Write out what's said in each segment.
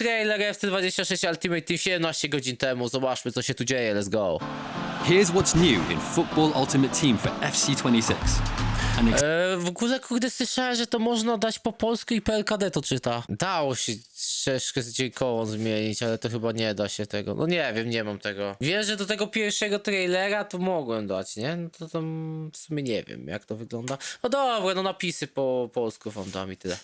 Trailer FC26 Ultimate Team 17 godzin temu. Zobaczmy, co się tu dzieje. Let's go. Here's what's new in Football Ultimate Team for FC26. E, w ogóle, kurde, słyszałem, że to można dać po polsku i PLKD to czyta. Dało się troszeczkę z dźwiękową zmienić, ale to chyba nie da się tego. No nie wiem, nie mam tego. Wiem, że do tego pierwszego trailera to mogłem dać, nie? No to tam w sumie nie wiem, jak to wygląda. No dobra, no napisy po polsku wam dam i tyle.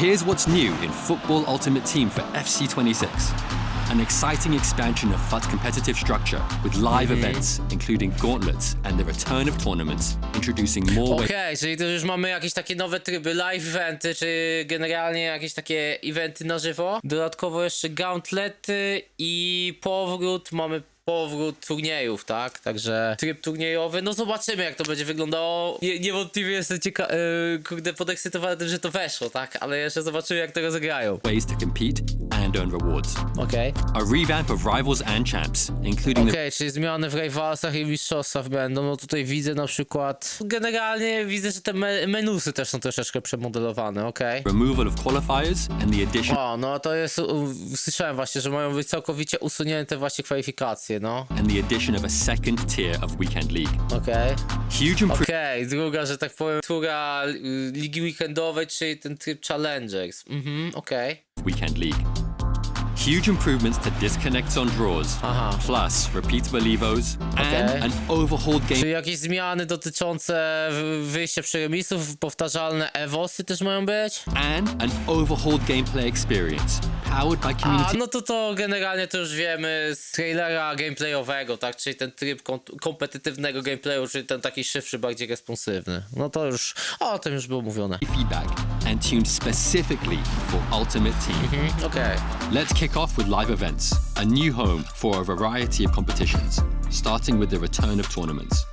Here's what's new in Football Ultimate Team for FC26. An exciting expansion of FUT's competitive structure with live events, including gauntlets and the return of tournaments, introducing more ways Okej, czyli to już mamy jakieś takie nowe tryby, live eventy, czy generalnie jakieś takie eventy na żywo. Dodatkowo jeszcze gauntlety i powrót, mamy powrót turniejów, tak? Także tryb turniejowy, no zobaczymy jak to będzie wyglądało. Nie, niewątpliwie jestem ciekawy, kurde, podekscytowany tym, że to weszło, tak? Ale jeszcze zobaczymy jak to rozegrają. ways to compete and earn rewards. Okej. A revamp of Rivals and Champs, including Okej, czyli zmiany w rivalsach i mistrzostwach będą. No tutaj widzę na przykład. Generalnie widzę, że te me menusy też są troszeczkę przemodelowane, okej. the removal of qualifiers and the addition O, no to jest. u- Słyszałem właśnie, że mają być całkowicie usunięte właśnie kwalifikacje, no. and the addition of a second tier of Weekend League. Okej. Huge improvements Okej, druga, że tak powiem, tura y, ligi weekendowej, czyli ten tryb Challengers. Mhm, okej. Weekend League. Huge improvements to disconnects on draws, Aha. plus repeatable evos, Okay. and an overhauled game Czy jakieś zmiany dotyczące w- wyjścia przy remisów, powtarzalne Evosy też mają być? and an overhauled gameplay experience, powered by A, community no to to generalnie to już wiemy z trailera gameplayowego, tak? Czyli ten tryb kom kompetytywnego gameplayu, czyli ten taki szybszy, bardziej responsywny. No to już, o tym już było mówione. feedback, and tuned specifically for Ultimate Team. Mhm, Okej. Let's kick off with live events, a new home for a variety of competitions, starting with the return of tournaments.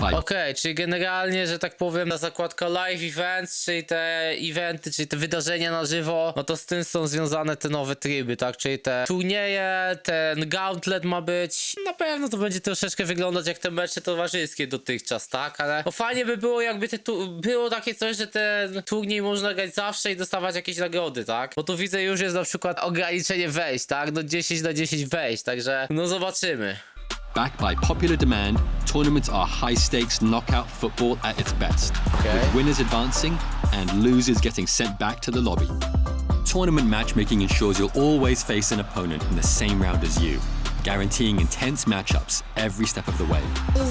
By Okej, czyli generalnie, że tak powiem, ta zakładka live events, czyli te eventy, czyli te wydarzenia na żywo, no to z tym są związane te nowe tryby, tak? Czyli te turnieje, ten gauntlet ma być. Na pewno to będzie troszeczkę wyglądać jak te mecze towarzyskie dotychczas, tak? Ale no fajnie by było, jakby te tu było takie coś, że ten turniej można grać zawsze i dostawać jakieś nagrody, tak? Bo tu widzę już jest na przykład ograniczenie wejść, tak? No 10 na 10 wejść, także no zobaczymy. Backed by popular demand, tournaments are high stakes knockout football at its best, Okay. with winners advancing and losers getting sent back to the lobby. Tournament matchmaking ensures you'll always face an opponent in the same round as you, guaranteeing intense matchups every step of the way.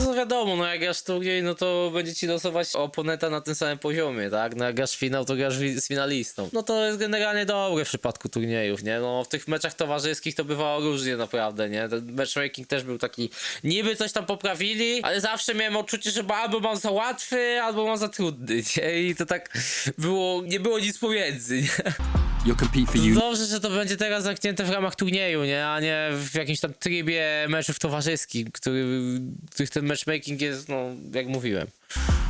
No wiadomo, no jak grasz turniej, no to będzie ci losować oponenta na tym samym poziomie, tak? No jak grasz finał, to grasz z finalistą. No to jest generalnie dobre w przypadku turniejów, nie? No w tych meczach towarzyskich to bywało różnie naprawdę, nie? Ten matchmaking też był taki, niby coś tam poprawili, ale zawsze miałem odczucie, że albo mam za łatwy, albo mam za trudny, nie? I to tak było, nie było nic pomiędzy, nie? You'll compete for unique Dobrze, że to będzie teraz zamknięte w ramach turnieju, nie? A nie w jakimś tam trybie meczów towarzyskich, który, których ten matchmaking jest, no, jak mówiłem.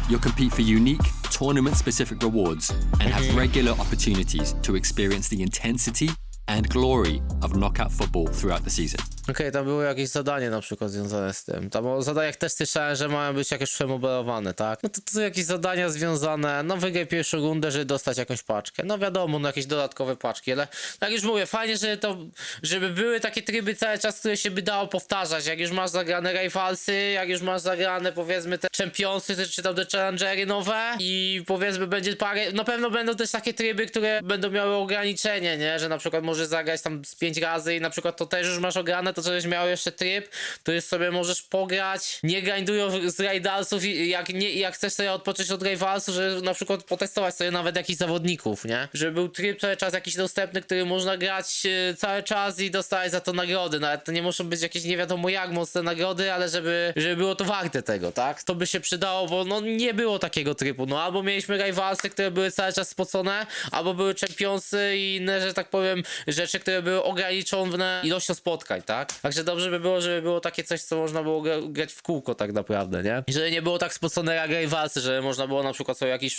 You'll compete for unique, tournament specific rewards and have regular opportunities to experience the intensity and glory of knockout football throughout the season. Okej, tam było jakieś zadanie na przykład związane z tym. Tam o zadaniach też słyszałem, że mają być jakieś przemodelowane, tak? No to, to są jakieś zadania związane, no wygraj pierwszą rundę, żeby dostać jakąś paczkę. No wiadomo, no jakieś dodatkowe paczki, ale tak już mówię, fajnie, że to, żeby były takie tryby cały czas, które się by dało powtarzać. Jak już masz zagrane rivalsy, jak już masz zagrane powiedzmy te championsy, te- czy tam te challengery nowe i powiedzmy będzie parę, na pewno będą też takie tryby, które będą miały ograniczenie, nie? Że na przykład możesz zagrać tam z pięć razy i na przykład to też już masz ograne, to żebyś miał jeszcze tryb, to już sobie możesz pograć, nie grindują z Raidalsów i jak, nie, jak chcesz sobie odpocząć od Rivalsów, że na przykład potestować sobie nawet jakichś zawodników, nie? Żeby był tryb cały czas jakiś dostępny, który można grać e, cały czas i dostawać za to nagrody, nawet to nie muszą być jakieś nie wiadomo jak mocne nagrody, ale żeby, żeby było to warte tego, tak? To by się przydało, bo no nie było takiego trybu, no albo mieliśmy Rivalsy, które były cały czas spocone, albo były Championsy i inne, że tak powiem, rzeczy, które były ograniczone ilością spotkań, tak? Także dobrze by było, żeby było takie coś, co można było gra- grać w kółko tak naprawdę, nie? I nie było tak spocone jak Rivalsy, że można było na przykład sobie jakichś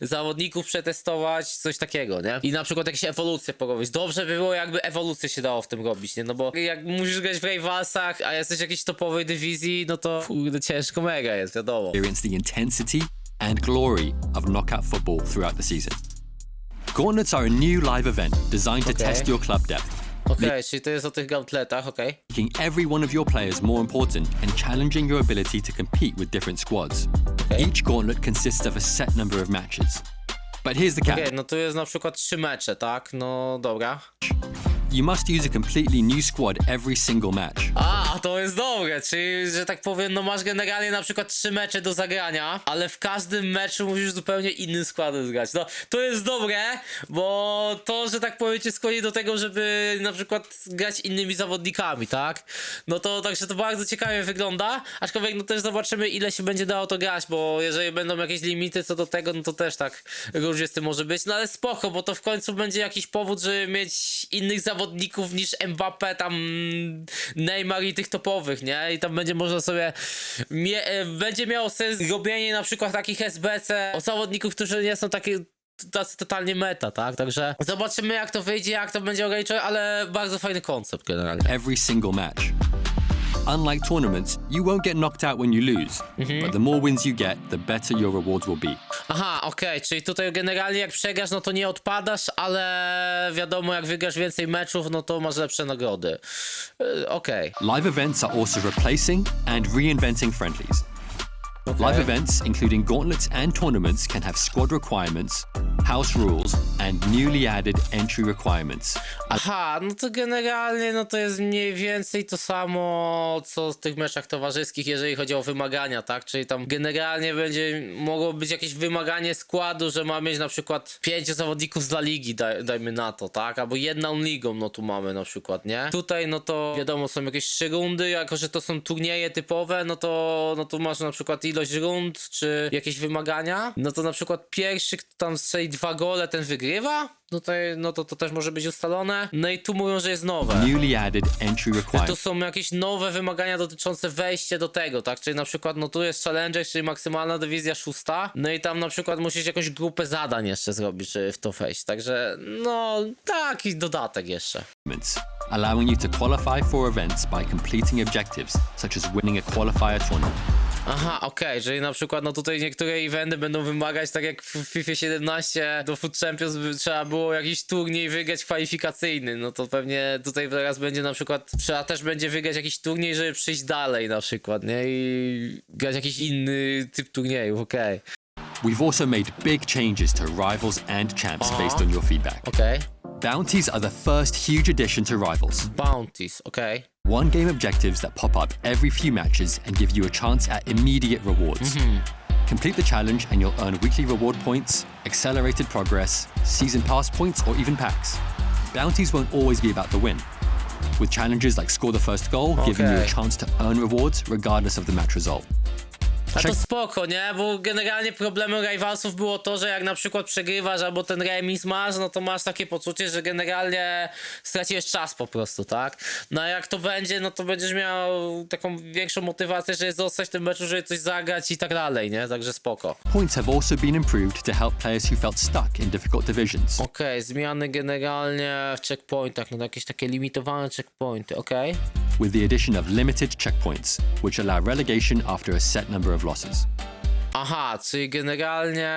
zawodników przetestować, coś takiego, nie? I na przykład jakieś ewolucje porobić. Dobrze by było, jakby ewolucje się dało w tym robić, nie? No bo jak musisz grać w Rivalsach, a jesteś jakiejś topowej dywizji, no to kurde, ciężko mega jest, wiadomo. Experience the intensity and glory of knockout football throughout the season. Gauntlets are a new live event designed to Okay. test your club depth, Okej, czyli to jest o tych gauntletach, okej. making every one of your players more important and challenging your ability to compete with different squads. Okay. Each gauntlet consists of a set number of matches. But here's the catch Okej, no tu jest na przykład trzy mecze, tak? No dobra. You must use a completely new squad every single match. A, to jest dobre, czyli, że tak powiem, no masz generalnie na przykład trzy mecze do zagrania, ale w każdym meczu musisz zupełnie innym składem zgrać. No, to jest dobre, bo to, że tak powiem, cię skłoni do tego, żeby na przykład grać innymi zawodnikami, tak? No to także to bardzo ciekawie wygląda, aczkolwiek no też zobaczymy, ile się będzie dało to grać, bo jeżeli będą jakieś limity co do tego, no to też tak różnie z tym może być, no ale spoko, bo to w końcu będzie jakiś powód, żeby mieć innych zawodników niż Mbappé, tam Neymar i tych topowych, nie? I tam będzie można sobie mie- e, będzie miało sens robienie na przykład takich SBC o zawodników, którzy nie są takie tacy totalnie meta, tak? Także zobaczymy jak to wyjdzie, jak to będzie ograniczone, ale bardzo fajny koncept generalnie. every single match. Unlike tournaments, you won't get knocked out when you lose, mhm. but the more wins you get, the better your rewards will be. Aha, okej, czyli tutaj generalnie jak przegrasz, no to nie odpadasz, ale wiadomo, jak wygrasz więcej meczów, no to masz lepsze nagrody. Yy, Okej. Live events are also replacing and reinventing friendlies. Live events, including gauntlets and tournaments, can have squad requirements, house rules, and newly added entry requirements. Aha, no to generalnie no to jest mniej więcej to samo, co w tych meczach towarzyskich, jeżeli chodzi o wymagania, tak? Czyli tam generalnie będzie mogło być jakieś wymaganie składu, że ma mieć na przykład pięciu zawodników z La Ligi, daj, dajmy na to, tak? Albo jedną ligą, no tu mamy na przykład, nie? Tutaj no to wiadomo, są jakieś trzy rundy, jako że to są turnieje typowe, no to, no to masz na przykład ilość rund, czy jakieś wymagania, no to na przykład pierwszy, kto tam strzeli dwa gole, ten wygrywa? No to, no to, to też może być ustalone. No i tu mówią, że jest nowe. Newly added entry To są jakieś nowe wymagania dotyczące wejścia do tego, tak? Czyli na przykład, no tu jest Challenger, czyli maksymalna dywizja szósta, no i tam na przykład musisz jakąś grupę zadań jeszcze zrobić, w to wejść. Także, no, taki dodatek jeszcze. allowing you to qualify for events by completing objectives, such as winning a qualifier tournament. Aha, okej, czyli na przykład, no tutaj niektóre eventy będą wymagać, tak jak w FIFA 17 do Food Champions trzeba było jakiś turniej wygrać kwalifikacyjny, no to pewnie tutaj teraz będzie na przykład, trzeba też będzie wygrać jakiś turniej, żeby przyjść dalej na przykład, nie? I grać jakiś inny typ turniejów, okej. We've also made big changes to Rivals and Champs based on your feedback. Okej. Bounties are the first huge addition to Rivals. Bounties, okej. One game objectives that pop up every few matches and give you a chance at immediate rewards. Mm-hmm. Complete the challenge and you'll earn weekly reward points, accelerated progress, season pass points, or even packs. Bounties won't always be about the win. With challenges like score the first goal, giving you a chance to earn rewards regardless of the match result. A to spoko, nie? Bo generalnie problemem Rivalsów było to, że jak na przykład przegrywasz albo ten remis masz, no to masz takie poczucie, że generalnie straciłeś czas po prostu, tak? No a jak to będzie, no to będziesz miał taką większą motywację, żeby zostać w tym meczu, żeby coś zagrać i tak dalej, nie? Także spoko. Points have also been improved to help players who felt stuck in difficult divisions. Okej, zmiany generalnie w checkpointach, no jakieś takie limitowane checkpointy, okej? With the addition of limited checkpoints, which allow relegation after a set number of losses. Aha, czyli generalnie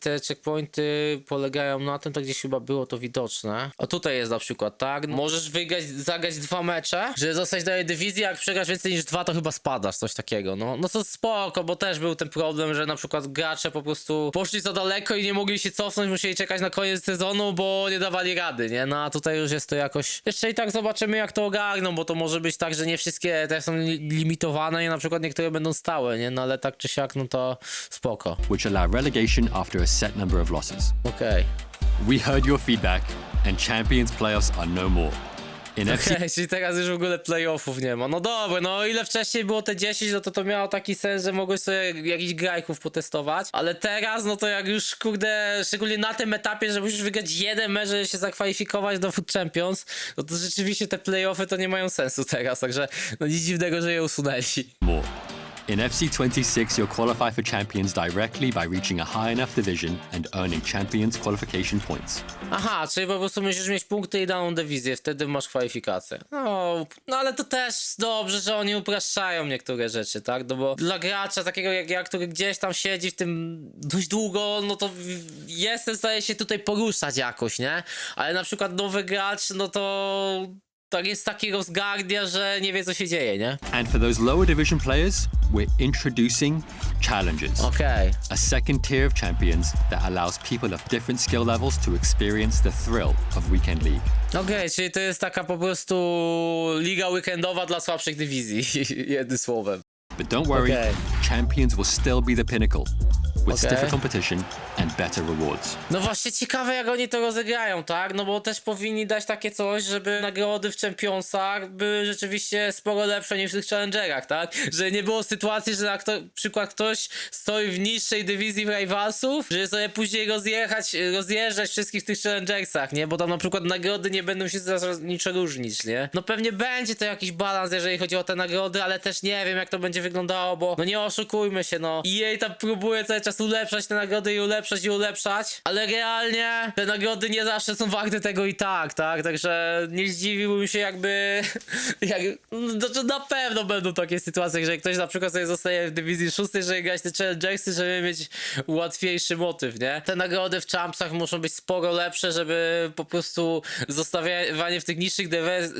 te checkpointy polegają na tym, tak gdzieś chyba było to widoczne. O tutaj jest na przykład, tak? Możesz wygrać, zagrać dwa mecze, żeby zostać do dywizji, jak przegrasz więcej niż dwa, to chyba spadasz, coś takiego. No, no to spoko, bo też był ten problem, że na przykład gracze po prostu poszli za daleko i nie mogli się cofnąć, musieli czekać na koniec sezonu, bo nie dawali rady, nie? No a tutaj już jest to jakoś... Jeszcze i tak zobaczymy, jak to ogarną, bo to może być tak, że nie wszystkie te są li- limitowane i na przykład niektóre będą stałe, nie? No ale tak czy siak, no to spoko. which allow relegation after a set number of losses. Okej. We heard your feedback, and Champions playoffs are no more. In FC Okej, czyli teraz już w ogóle playoffów nie ma. No dobra, no o ile wcześniej było te 10, no to to miało taki sens, że mogłeś sobie jakichś grajków potestować, ale teraz, no to jak już, kurde, szczególnie na tym etapie, że musisz wygrać jeden mecz, żeby się zakwalifikować do Food Champions, no to rzeczywiście te playoffy to nie mają sensu teraz, także no nic dziwnego, że je usunęli. more. In FC26, you'll qualify for champions directly by reaching a high enough division and earning champions qualification points. Aha, czyli po prostu musisz mieć punkty i daną dywizję, wtedy masz kwalifikację. No, no ale to też dobrze, że oni upraszczają niektóre rzeczy, tak? No bo dla gracza takiego jak ja, który gdzieś tam siedzi w tym dość długo, no to w- jestem staje się tutaj poruszać jakoś, nie? Ale na przykład nowy gracz, no to tak jest taki rozgardia, że nie wie co się dzieje, nie? And for those lower division players, we're introducing challenges. Okej. a second tier of champions that allows people of different skill levels to experience the thrill of Weekend League. Okej, czyli to jest taka po prostu liga weekendowa dla słabszych dywizji, jednym słowem. But don't worry, Okay. champions will still be the pinnacle, with stiffer competition and better rewards. No właśnie ciekawe jak oni to rozegrają, tak? No bo też powinni dać takie coś, żeby nagrody w Championsach były rzeczywiście sporo lepsze niż w tych Challengerach, tak? Że nie było sytuacji, że na kto, przykład ktoś stoi w niższej dywizji Rivalsów, żeby sobie później rozjechać, rozjeżdżać wszystkich w tych Challengersach, nie? Bo tam na przykład nagrody nie będą się zasadniczo różnić, nie? No pewnie będzie to jakiś balans, jeżeli chodzi o te nagrody, ale też nie wiem jak to będzie wyglądało, bo no nie oszukujmy się, no. I jej tam próbuje cały czas ulepszać te nagrody i ulepszać i ulepszać, ale realnie te nagrody nie zawsze są warte tego i tak, tak? Także nie zdziwiłbym się jakby, jak, to na pewno będą takie sytuacje, że ktoś na przykład sobie zostaje w dywizji szóstej, żeby grać te Challengersy, żeby mieć łatwiejszy motyw, nie? Te nagrody w Champsach muszą być sporo lepsze, żeby po prostu zostawianie w tych niższych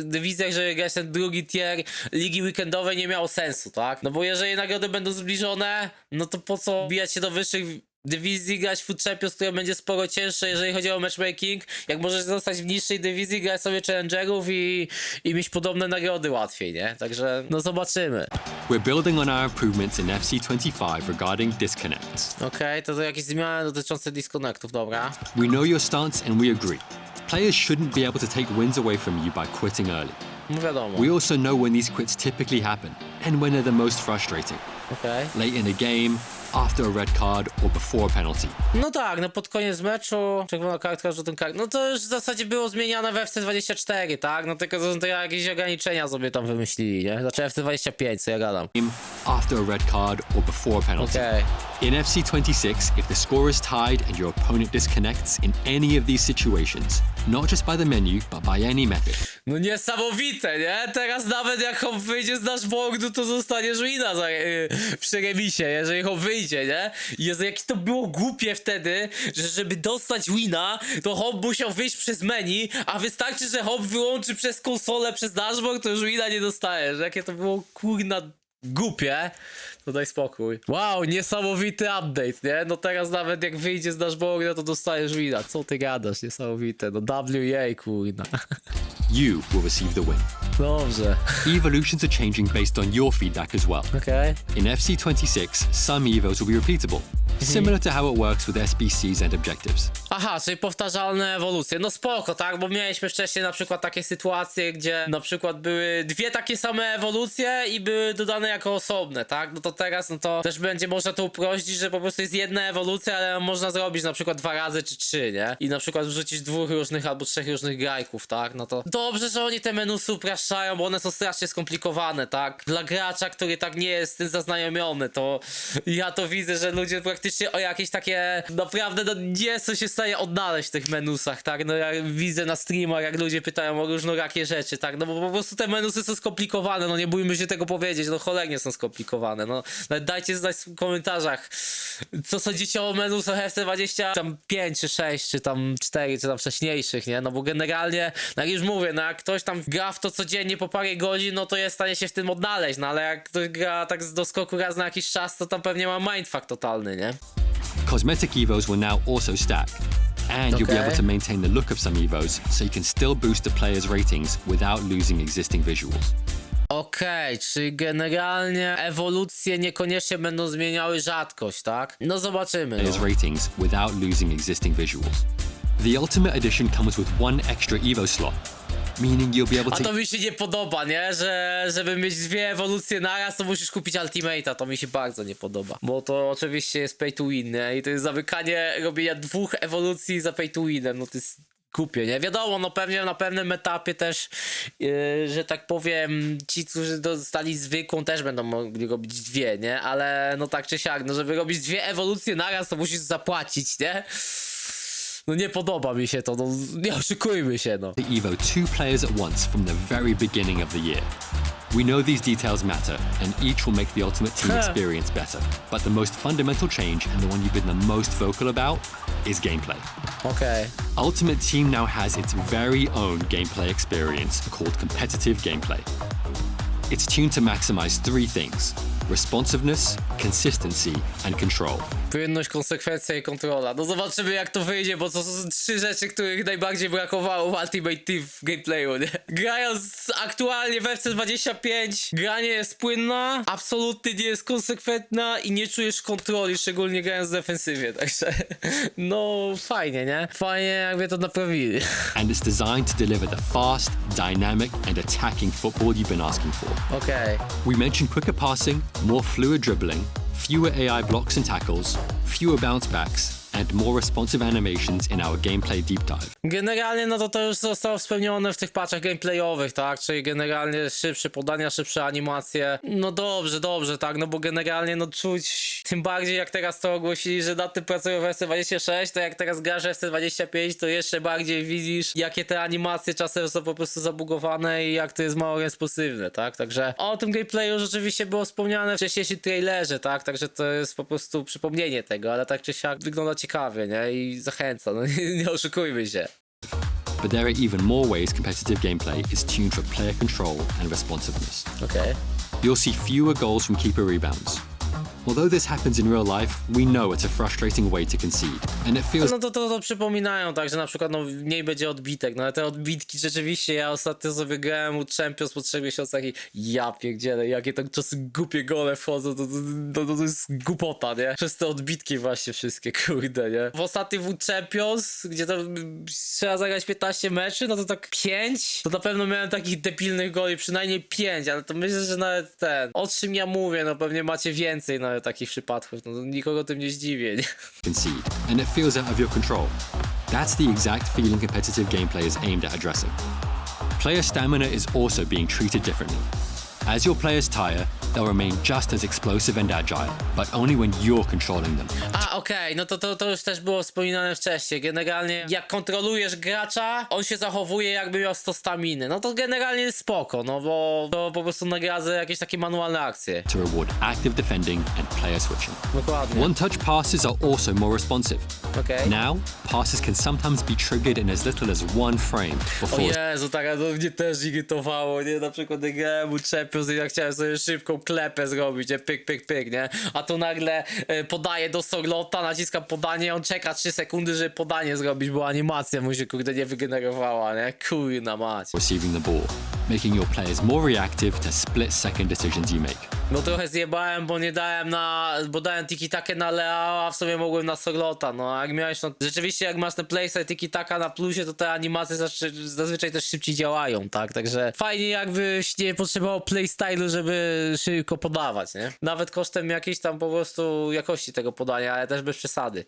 dywizjach, żeby grać ten drugi tier ligi weekendowej nie miało sensu, tak? No bo jeżeli nagrody będą zbliżone, no to po co bijać się do wyższych dywizji, grać Food Champions, które będzie sporo cięższe, jeżeli chodzi o matchmaking, jak możesz zostać w niższej dywizji, grać sobie challengerów i, i mieć podobne nagrody łatwiej, nie? Także no zobaczymy. We're building on our improvements in FC25 regarding disconnects. Okej, to to jakieś zmiany dotyczące disconnectów, dobra. We know your stance and we agree. Players shouldn't be able to take wins away from you by quitting early. No wiadomo. We also know when these quits typically happen and when they're the most frustrating. Okej. Late in a game, after a red card, or before a penalty. No tak, no pod koniec meczu, czerwona kartka, żółtym kartką, no to już w zasadzie było zmieniane w FC24, tak? No tylko to, to jakieś ograniczenia sobie tam wymyślili, nie? Znaczy FC25, co ja gadam. after a red card, or before a penalty. Okej. In FC26, if the score is tied and your opponent disconnects in any of these situations, not just by the menu, but by any method, No niesamowite, nie? Teraz nawet jak hop wyjdzie z dashboardu, to zostaniesz wina za, yy, przy remisie, jeżeli hop wyjdzie, nie? Jezu, jakie to było głupie wtedy, że żeby dostać wina, to hop musiał wyjść przez menu, a wystarczy, że hop wyłączy przez konsolę, przez dashboard, to już wina nie dostajesz. Jakie to było kurna głupie. To daj spokój. Wow, niesamowity update, nie? No teraz nawet jak wyjdzie z dashboardu, to dostajesz wina. Co ty gadasz? Niesamowite. No WA, kurna. You will receive the win. Evolutions are changing based on your feedback as well. Okej. In FC26, some evos will be repeatable, similar to how it works with SBCs and objectives. Aha, czyli powtarzalne ewolucje. No spoko, tak? Bo mieliśmy wcześniej na przykład takie sytuacje, gdzie na przykład były dwie takie same ewolucje i były dodane jako osobne, tak? No to teraz, no to też będzie można to uprościć, że po prostu jest jedna ewolucja, ale można zrobić na przykład dwa razy czy trzy, nie? I na przykład wrzucić dwóch różnych albo trzech różnych grajków, tak? No to dobrze, że oni te menusy upraszczają, bo one są strasznie skomplikowane, tak? Dla gracza, który tak nie jest z tym zaznajomiony, to ja to widzę, że ludzie praktycznie o jakieś takie naprawdę no nie są się w stanie odnaleźć w tych menusach, tak? No ja widzę na streamach, jak ludzie pytają o różnorakie rzeczy, tak? No bo po prostu te menusy są skomplikowane, no nie bójmy się tego powiedzieć, no cholernie są skomplikowane, no. Nawet dajcie znać w komentarzach, co sądzicie o menusach FC20 tam 5 czy 6, czy tam 4, czy tam wcześniejszych, nie? No bo generalnie, no jak już mówię, no jak ktoś tam gra w to codziennie po parę godzin, no to jest w stanie się w tym odnaleźć, no ale jak ktoś gra tak z doskoku raz na jakiś czas, to tam pewnie ma mindfuck totalny, nie? Cosmetic evos will now also stack, and you'll be Okay. able to maintain the look of some evos so you can still boost the player's ratings without losing existing visuals. Okej, czyli generalnie ewolucje niekoniecznie będą zmieniały rzadkość, tak? No zobaczymy. Player's No. ratings without losing existing visuals. The Ultimate Edition comes with one extra evo slot, meaning you'll be able A to to mi się nie podoba, nie? Że żeby mieć dwie ewolucje naraz, to musisz kupić Ultimate'a. To mi się bardzo nie podoba. Bo to oczywiście jest pay to win, nie? I to jest zamykanie robienia dwóch ewolucji za pay to winem. No to jest głupie, nie? Wiadomo, no pewnie na pewnym etapie też, yy, że tak powiem, ci, którzy dostali zwykłą też będą mogli robić dwie, nie? Ale no tak czy siak, no żeby robić dwie ewolucje naraz, to musisz zapłacić, nie? No nie podoba mi się to, no nie oszukujmy się, no. to Evo two players at once from the very beginning of the year. We know these details matter, and each will make the Ultimate Team experience better. But the most fundamental change, and the one you've been the most vocal about, is gameplay. Okej. Ultimate Team now has its very own gameplay experience called competitive gameplay. It's tuned to maximize three things responsiveness, consistency, and control. Płynność, konsekwencja i kontrola. No zobaczymy jak to wyjdzie, bo to są trzy rzeczy, których najbardziej brakowało w Ultimate Team w gameplayu, nie? Grając aktualnie w FC25, gra nie jest płynna, absolutnie nie jest konsekwentna i nie czujesz kontroli, szczególnie grając w defensywie, także no fajnie, nie? Fajnie jakby to naprawili. And it's designed to deliver the fast, dynamic, and attacking football you've been asking for. Okej. We mentioned quicker passing, more fluid dribbling, fewer AI blocks and tackles, fewer bounce backs, and more responsive animations in our gameplay deep dive. Generalnie no to to już zostało spełnione w tych patchach gameplayowych, tak? Czyli generalnie szybsze podania, szybsze animacje. No dobrze, dobrze, tak? No bo generalnie no czuć, tym bardziej jak teraz to ogłosili, że nad tym pracują w FC26, to jak teraz grasz w FC25, to jeszcze bardziej widzisz, jakie te animacje czasem są po prostu zabugowane i jak to jest mało responsywne, tak? Także o tym gameplayu rzeczywiście było wspomniane w wcześniejszym trailerze, tak? Także to jest po prostu przypomnienie tego, ale tak czy siak wygląda ciekawie, nie? I zachęca, no nie, nie oszukujmy się. But there are even more ways competitive gameplay is tuned for player control and responsiveness. Okej. You'll see fewer goals from keeper rebounds. Although this happens in real life, we know it's a frustrating way to concede, and it feels No to, to, to przypominają tak, że na przykład no, mniej będzie odbitek, no ale te odbitki rzeczywiście, ja ostatnio sobie grałem u Champions po trzech miesiącach i ja pierdzielę, jakie tam czasem głupie gole wchodzą, to, to, to, to, jest głupota, nie? Przez te odbitki właśnie wszystkie, kurde, nie? W ostatnim u Champions, gdzie to mm, trzeba zagrać 15 meczy, no to tak 5, to na pewno miałem takich debilnych goli, przynajmniej 5, ale to myślę, że nawet ten, o czym ja mówię, no pewnie macie więcej takich przypadków, no nikogo tym nie zdziwię, nie? concede, and it feels out of your control. That's the exact feeling competitive gameplay is aimed at addressing. Player stamina is also being treated differently. As your players tire, they'll remain just as explosive and agile, but only when you're controlling them. A, okej, no to, to, to już też było wspominane wcześniej. Generalnie, jak kontrolujesz gracza, on się zachowuje jakby miał 100 staminy. No to generalnie jest spoko, no bo to po prostu nagradza jakieś takie manualne akcje. To reward active defending and player switching. Dokładnie. One touch passes are also more responsive. Okej. Now, passes can sometimes be triggered in as little as one frame O before Jezu, tak, to mnie też irytowało, nie? Na przykład jak grałem u ja chciałem sobie szybką klepę zrobić, nie? Pyk, pyk, pyk, nie? A tu nagle e, do Sorlota, naciskam podanie, on czeka 3 sekundy, żeby podanie zrobić, bo animacja mu się kurde nie wygenerowała, nie? Kurna mać. receiving the ball, making your players more reactive to split second decisions you make. No trochę zjebałem, bo nie dałem na, bo dałem tiki-takę na Leao, a w sumie mogłem na Sorlota, no a jak miałeś, no rzeczywiście jak masz ten playstyle tiki-taka na plusie, to te animacje zazwy- zazwyczaj też szybciej działają, tak, także fajnie jakbyś nie potrzebował playstylu, żeby szybko podawać, nie? Nawet kosztem jakiejś tam po prostu jakości tego podania, ale też bez przesady.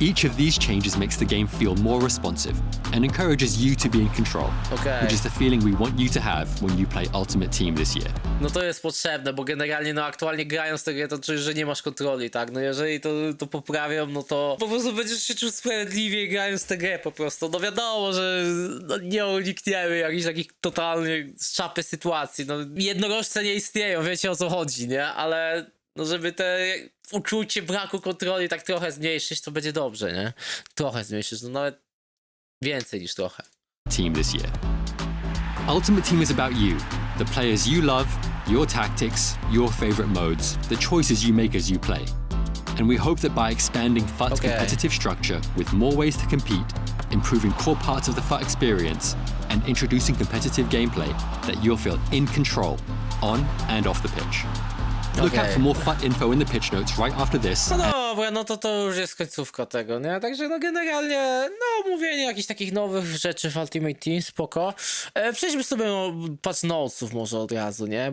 Each of these changes makes the game feel more responsive and encourages you to be in control, which is the feeling we want you to have when you play Ultimate Team this year. No to jest potrzebne, bo generalnie no aktualnie grając tę grę to czujesz, że nie masz kontroli, tak? No jeżeli to, to poprawią, no to po prostu będziesz się czuł sprawiedliwie grając tę grę po prostu. No wiadomo, że no, nie unikniemy jakichś takich totalnie z czapy sytuacji. No jednorożce nie istnieją, wiecie o co chodzi, nie? Ale no żeby te uczucie braku kontroli tak trochę zmniejszyć, to będzie dobrze, nie? Trochę zmniejszyć, no nawet więcej niż trochę. Team this year. Ultimate Team is about you, the players you love, your tactics, your favorite modes, the choices you make as you play. And we hope that by expanding FUT's Okay. competitive structure with more ways to compete, improving core parts of the FUT experience, and introducing competitive gameplay, that you'll feel in control on and off the pitch. Look out for more info in the pitch notes right after this. No dobra, no to to już jest końcówka tego, nie? Także no generalnie, no mówienie jakichś takich nowych rzeczy w Ultimate Team, spoko. E, przejdźmy sobie no, patch notesów może od razu, nie?